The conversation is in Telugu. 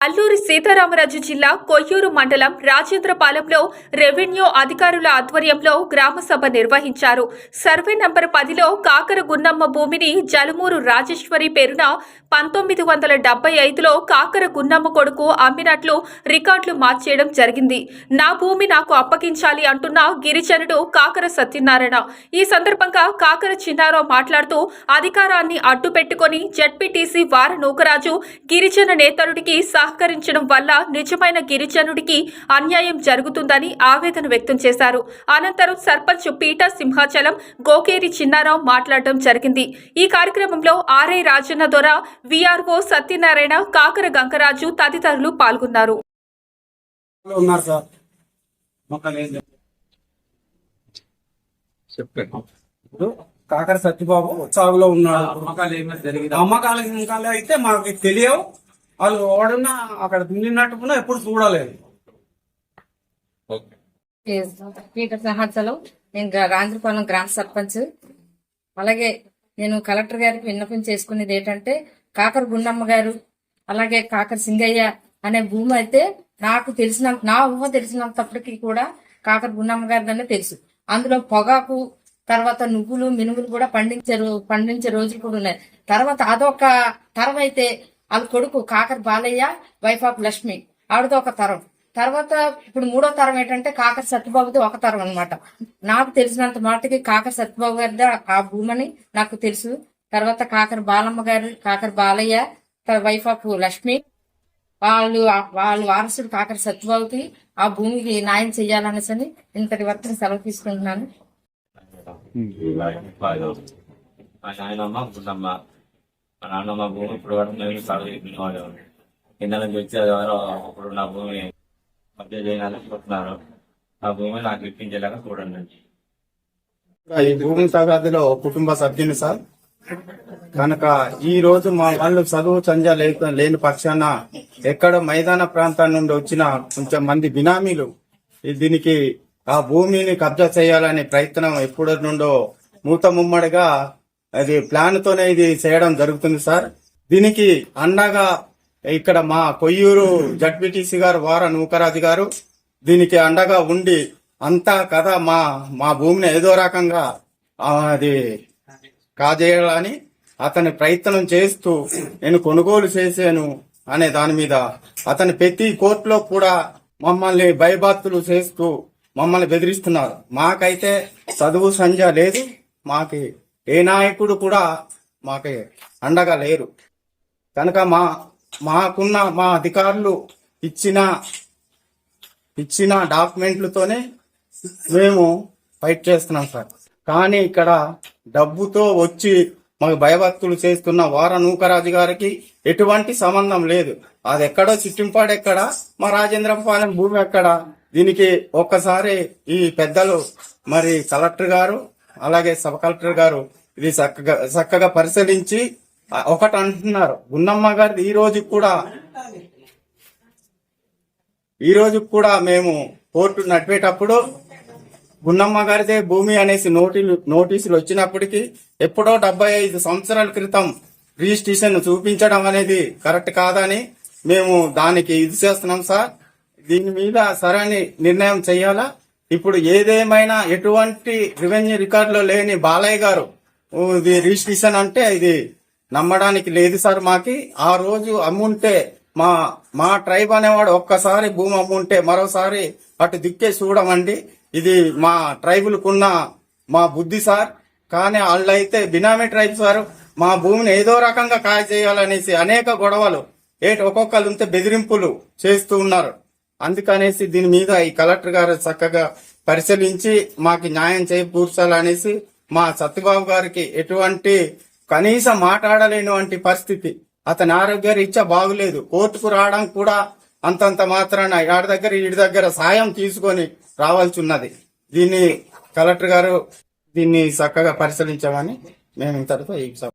అల్లూరి సీతారామరాజు జిల్లా కొయ్యూరు మండలం రాజేంద్రపాలెంలో రెవెన్యూ అధికారుల ఆధ్వర్యంలో గ్రామసభ నిర్వహించారు. సర్వే నంబర్ పదిలో కాకర గున్నమ్మ భూమిని జలమూరు రాజేశ్వరి పేరున పంతొమ్మిది వందల డెబ్బై ఐదులో కాకర గున్నమ్మ కొడుకు అమ్మినట్లు రికార్డులు మార్చేయడం జరిగింది. నా భూమి నాకు అప్పగించాలి అంటున్న గిరిజనుడు కాకర సత్యనారాయణ. ఈ సందర్భంగా కాకర చిన్నారావు మాట్లాడుతూ అధికారాన్ని అడ్డు పెట్టుకొని జడ్పీటీసీ వార నూకరాజు గిరిజన నేతరుడికి సహకరించడం వల్ల నిజమైన గిరిజనుడికి అన్యాయం జరుగుతుందని ఆవేదన వ్యక్తం చేశారు. అనంతరం సర్పంచ్ పీట సింహాచలం గోకేరి చిన్నారావు మాట్లాడడం జరిగింది. ఈ కార్యక్రమంలో ఆర్ఐ రాజన్న దొర విఆర్ఓ సత్యనారాయణ కాకర గంగరాజు తదితరులు పాల్గొన్నారు. కాకర సత్యబాబు సాగులో ఉన్నాడు. అమ్మకాలు ఏమైనా జరిగింది అమ్మకాల గిమ్మకాలు అయితే మాకు తెలియవు. వాళ్ళు ఓడన్నా అక్కడ దున్నినట్టుకున్నా ఎప్పుడు చూడలేదు. ఓకే. పీటర్ సహాచలం నేను గాంధీపాలెం గ్రామ సర్పంచ్. అలాగే నేను కలెక్టర్ గారికి విన్నపం చేసుకునేది ఏంటంటే కాకర గుండమ్మ గారు అలాగే కాకర సింగయ్య అనే భూమి అయితే నాకు తెలిసినంత నా ఊహ తెలిసినంతప్పటికీ కూడా కాకర గుండమ్మ గారిదనే తెలుసు. అందులో పొగాకు తర్వాత నువ్వులు మినుములు కూడా పండించారు పండించే రోజులు కూడా ఉన్నాయి. తర్వాత అదొక తరం అయితే వాళ్ళ కొడుకు కాకర బాలయ్య వైఫ్ ఆఫ్ లక్ష్మి. ఆవిడతో ఒక తరం. తర్వాత ఇప్పుడు మూడో తరం ఏంటంటే కాకర సత్యబాబుది ఒక తరం అనమాట నాకు తెలిసినంత మాటకి కాకర సత్యబాబు గారి ఆ భూమని నాకు తెలుసు. తర్వాత కాకర బాలమ్మ గారు కాకర బాలయ్య వైఫ్ ఆఫ్ లక్ష్మి. వాళ్ళు వాళ్ళ వారసుడు కాకర సత్యబాబుకి ఆ భూమికి న్యాయం చేయాలనేసని ఇంతటి వరకు సెలవు తీసుకుంటున్నాను. మా నాయనమ్మ మా భూమి ఇప్పుడు వరకు మేము సాగు చెప్పినవాడు కింద నుంచి వచ్చేవారు అప్పుడు నా భూమి మధ్య చేయాలని చేయాలనుకుంటున్నారు ఆ భూమి నాకు ఇప్పించేలాగా చూడండి. ఈ భూమి తగాదిలో కుటుంబ సభ్యుని సార్. కనుక ఈ రోజు మా వాళ్ళు చదువు సంజ లేక లేని పక్షాన ఎక్కడ మైదాన ప్రాంతం నుండి వచ్చిన కొంచెం మంది బినామీలు దీనికి ఆ భూమిని కబ్జా చేయాలనే ప్రయత్నం ఎప్పటి నుండో మూత ముమ్మడిగా అది ప్లాన్ తోనే ఇది చేయడం జరుగుతుంది సార్. దీనికి అండగా ఇక్కడ మా కొయ్యూరు జడ్పీటీసీ గారు వార నూకరాజు గారు దీనికి అండగా ఉండి అంతా కథ మా మా భూమిని ఏదో రకంగా అది కాజేయాలని అతని ప్రయత్నం చేస్తూ నేను కొనుగోలు చేశాను అనే దాని మీద అతని ప్రతి కోర్టులో కూడా మమ్మల్ని భయభత్తులు చేస్తూ మమ్మల్ని బెదిరిస్తున్నారు. మాకైతే చదువు సంధ్య లేదు మాకి ఏ నాయకుడు కూడా మాకు అండగా లేరు. కనుక మా మాకున్న మా అధికారులు ఇచ్చిన ఇచ్చిన డాక్యుమెంట్లతోనే మేము ఫైట్ చేస్తున్నాం సార్. కానీ ఇక్కడ డబ్బుతో వచ్చి మాకు భయభక్తులు చేస్తున్న వార నూకరాజు గారికి ఎటువంటి సంబంధం లేదు. అది ఎక్కడో చిట్టింపాడు ఎక్కడ మా రాజేంద్రపాలెం భూమి ఎక్కడ దీనికి ఒక్కసారి ఈ పెద్దలు మరి కలెక్టర్ గారు అలాగే సబ్ కలెక్టర్ గారు ఇది చక్కగా చక్కగా పరిశీలించి ఒకటి అంటున్నారు. గున్నమ్మ గారిది ఈ రోజు కూడా ఈ రోజు కూడా మేము కోర్టు నడిపేటప్పుడు గున్నమ్మ గారిదే భూమి అనేసి నోటీలు నోటీసులు వచ్చినప్పటికీ ఎప్పుడో డెబ్బై ఐదు సంవత్సరాల క్రితం రిజిస్ట్రేషన్ చూపించడం అనేది కరెక్ట్ కాదని మేము దానికి ఇది చేస్తున్నాం సార్. దీని మీద సరైన నిర్ణయం చేయాలా? ఇప్పుడు ఏదేమైనా ఎటువంటి రెవెన్యూ రికార్డులో లేని బాలయ్య గారు ఇది రిజిస్ట్రేషన్ అంటే ఇది నమ్మడానికి లేదు సార్ మాకి. ఆ రోజు అమ్ముంటే మా మా ట్రైబ్ అనేవాడు ఒక్కసారి భూమి అమ్ముంటే మరోసారి అటు దిక్కే చూడమండి. ఇది మా ట్రైబులకున్న మా బుద్ధి సార్. కానీ వాళ్ళైతే బినామీ ట్రైబ్ సార్. మా భూమిని ఏదో రకంగా కాయ చేయాలనేసి అనేక గొడవలు ఏటి ఒక్కొక్కరు ఉంటే బెదిరింపులు చేస్తూ ఉన్నారు. అందుకనేసి దీని మీద ఈ కలెక్టర్ గారు చక్కగా పరిశీలించి మాకు న్యాయం చేకూర్చాలనేసి మా సత్యబాబు గారికి ఎటువంటి కనీసం మాట్లాడలేనివంటి పరిస్థితి. అతని ఆరోగ్య రీత్యా బాగులేదు. కోర్టుకు రావడం కూడా అంతంత మాత్రాన ఆడి దగ్గర ఈడి దగ్గర సాయం తీసుకొని రావాల్సి ఉన్నది దీన్ని కలెక్టర్ గారు దీన్ని చక్కగా పరిశీలించామని మేము ఇంతటితో ఈ